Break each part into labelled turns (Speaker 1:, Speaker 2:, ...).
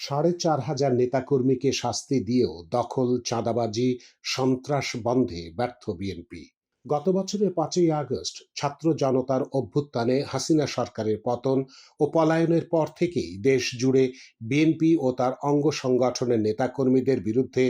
Speaker 1: সাড়ে চার হাজার নেতাকর্মীকে শাস্তি দিয়েও দখল চাঁদাবাজি সন্ত্রাস বন্ধে ব্যর্থ বিএনপি। গত বছরের পাঁচই আগস্ট ছাত্র জনতার অভ্যুত্থানে হাসিনা সরকারের পতন ও পলায়নের পর থেকেই দেশ জুড়ে বিএনপি ও তার অঙ্গ সংগঠনের নেতাকর্মীদের বিরুদ্ধে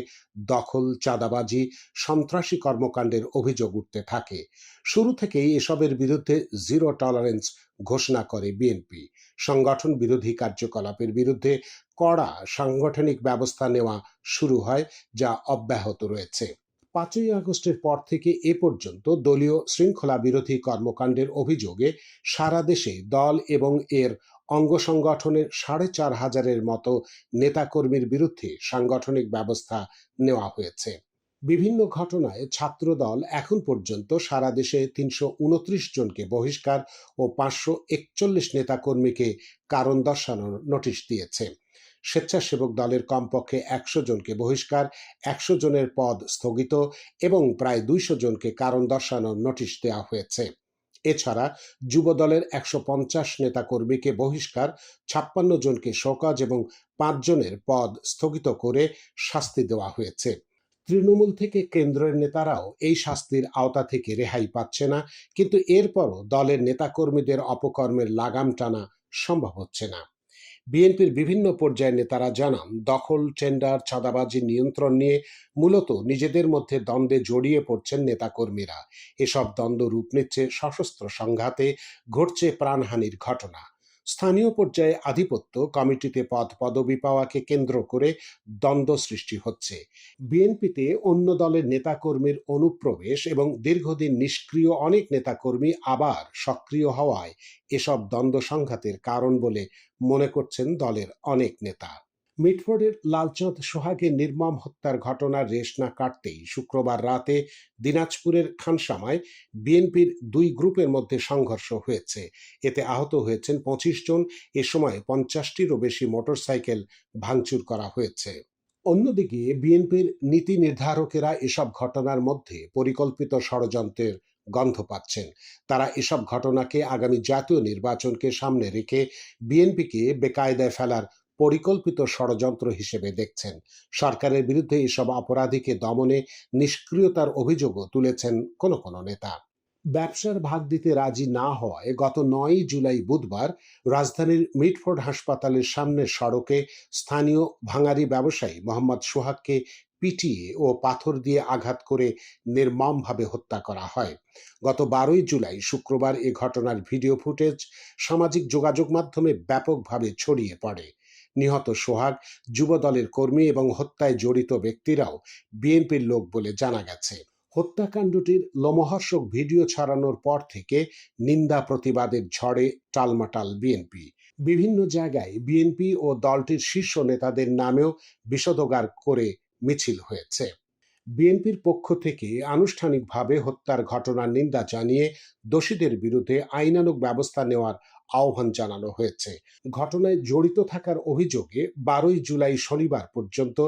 Speaker 1: দখল, চাঁদাবাজি, সন্ত্রাসী কর্মকাণ্ডের অভিযোগ উঠতে থাকে। শুরু থেকেই এসবের বিরুদ্ধে জিরো টলারেন্স ঘোষণা করে বিএনপি। সংগঠন বিরোধী কার্যকলাপের বিরুদ্ধে কড়া সাংগঠনিক ব্যবস্থা নেওয়া শুরু হয়, যা অব্যাহত রয়েছে। পাঁচই আগস্টের পর থেকে এ পর্যন্ত দলীয় শৃঙ্খলা বিরোধী কর্মকাণ্ডের অভিযোগে সারা দেশে দল এবং এর অঙ্গ সংগঠনের সাড়ে চার হাজারের মতো নেতাকর্মীর বিরুদ্ধে সাংগঠনিক ব্যবস্থা নেওয়া হয়েছে। বিভিন্ন ঘটনায় ছাত্রদল এখন পর্যন্ত সারা দেশে তিনশো উনত্রিশ জনকে বহিষ্কার ও পাঁচশো একচল্লিশ নেতাকর্মীকে কারণ দর্শানোর নোটিশ দিয়েছে। স্বেচ্ছাসেবক দলের কমপক্ষে একশো জনকে বহিষ্কার, একশো জনের পদ স্থগিত এবং প্রায় দুইশো জনকে কারণ দর্শানোর নোটিশ দেওয়া হয়েছে। এছাড়া যুবদলের একশো পঞ্চাশ নেতাকর্মীকে বহিষ্কার, ছাপ্পান্ন জনকে শোকজ এবং পাঁচ জনের পদ স্থগিত করে শাস্তি দেওয়া হয়েছে। তৃণমূল থেকে কেন্দ্রের নেতারাও এই শাস্তির আওতা থেকে রেহাই পাচ্ছে না, কিন্তু এরপরও দলের নেতাকর্মীদের অপকর্মের লাগাম টানা সম্ভব হচ্ছে না। বিএনপির বিভিন্ন পর্যায়ের নেতারা জানান, দখল, টেন্ডার, চাঁদাবাজি নিয়ন্ত্রণ নিয়ে মূলত নিজেদের মধ্যে দ্বন্দ্বে জড়িয়ে পড়ছেন নেতাকর্মীরা। এসব দ্বন্দ্ব রূপ নিচ্ছে সশস্ত্র সংঘাতে, ঘটছে প্রাণহানির ঘটনা। স্থানীয় পর্যায়ে আধিপত্য কমিটিতে পদ পদবি পাওয়াকে কেন্দ্র করে দ্বন্দ্ব সৃষ্টি হচ্ছে। বিএনপিতে অন্য দলের নেতাকর্মীর অনুপ্রবেশ এবং দীর্ঘদিন নিষ্ক্রিয় অনেক নেতাকর্মী আবার সক্রিয় হওয়ায় এসব দ্বন্দ্ব সংঘাতের কারণ বলে মনে করছেন দলের অনেক নেতা। মিটফোর্ডের লালচাঁদ সোহাগের নির্মম হত্যার ঘটনার রেশ না কাটতেই শুক্রবার রাতে দিনাজপুরের খানসামায় বিএনপির দুই গ্রুপের মধ্যে সংঘর্ষ হয়েছে। এতে আহত হয়েছেন পঁচিশ জন। এ সময় পঞ্চাশটিরও বেশি মোটরসাইকেল ভাঙচুর করা হয়েছে। অন্যদিকে বিএনপির নীতি নির্ধারকেরা এসব ঘটনার মধ্যে পরিকল্পিত ষড়যন্ত্রের গন্ধ পাচ্ছেন। তারা এসব ঘটনাকে আগামী জাতীয় নির্বাচনকে সামনে রেখে বিএনপিকে বেকায়দায় ফেলার পরিকল্পিত ষড়যন্ত্র হিসেবে দেখছেন। সরকারের বিরুদ্ধে এসব অপরাধীকে দমনে নিষ্ক্রিয়তার অভিযোগও তুলেছেন কোন কোন নেতা। ব্যবসার ভাগ দিতে রাজি না হওয়ায় গত নয় জুলাই বুধবার রাজধানীর মিটফোর্ড হাসপাতালের সামনের সড়কে স্থানীয় ভাঙারি ব্যবসায়ী মোহাম্মদ সোহাগকে পিটিয়ে ও পাথর দিয়ে আঘাত করে নির্মমভাবে হত্যা করা হয়। গত বারোই জুলাই শুক্রবার এ ঘটনার ভিডিও ফুটেজ সামাজিক যোগাযোগ মাধ্যমে ব্যাপকভাবে ছড়িয়ে পড়ে। নিহত সোহাগ যুবদলের কর্মী এবং হত্যায় জড়িত ব্যক্তিরাও বিএনপির লোক বলে জানা গেছে। হত্যাকাণ্ডটির লোমহর্ষক ভিডিও ছড়ানোর পর থেকে নিন্দা প্রতিবাদের ঝড়ে টালমাটাল বিএনপি। বিভিন্ন জায়গায় বিএনপি ও দলটির শীর্ষ নেতাদের নামেও বিষদগার করে মিছিল হয়েছে। বিএনপির পক্ষ থেকে আনুষ্ঠানিকভাবে হত্যার ঘটনার নিন্দা জানিয়ে দোষীদের বিরুদ্ধে আইনানুগ ব্যবস্থা নেওয়ার আহ্বান জানানো হয়েছে। ঘটনায় জড়িত থাকার অভিযোগে বারোই জুলাই শনিবার পর্যন্ত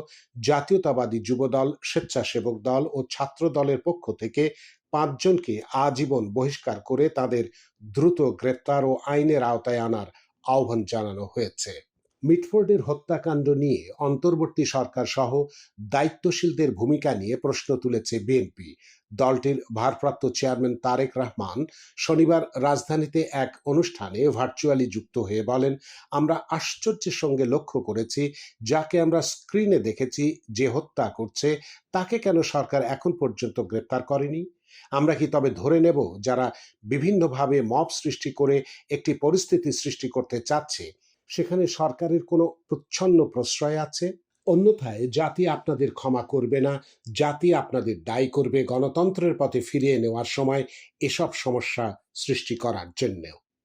Speaker 1: জাতীয়তাবাদী যুবদল, স্বেচ্ছাসেবক দল ও ছাত্র দলের পক্ষ থেকে পাঁচজনকে আজীবন বহিষ্কার করে তাদের দ্রুত গ্রেপ্তার ও আইনের আওতায় আনার আহ্বান জানানো হয়েছে। মিটফোর্ডের হত্যাকাণ্ড নিয়ে অন্তর্বর্তী সরকার সহ দায়িত্বশীলদের ভূমিকা নিয়ে প্রশ্ন তুলেছে বিএনপি। দলটির ভারপ্রাপ্ত চেয়ারম্যান তারেক রহমান শনিবার রাজধানীতে এক অনুষ্ঠানে ভার্চুয়ালি যুক্ত হয়ে বলেন, আমরা আশ্চর্যের সঙ্গে লক্ষ্য করেছি, যাকে আমরা স্ক্রিনে দেখেছি যে হত্যা করছে, তাকে কেন সরকার এখন পর্যন্ত গ্রেপ্তার করেনি? আমরা কি তবে ধরে নেব যারা বিভিন্নভাবে মব সৃষ্টি করে একটি পরিস্থিতি সৃষ্টি করতে চাচ্ছে? সেখানে সরকারের কোনো প্রচ্ছন্ন প্রশ্রয় আছে? অন্যথায়, জাতি আপনাদের ক্ষমা করবে না, জাতি আপনাদের দায়ী করবে গণতন্ত্রের পথে ফিরিয়ে নেওয়ার সময় এসব সমস্যা সৃষ্টি করার জন্যেও।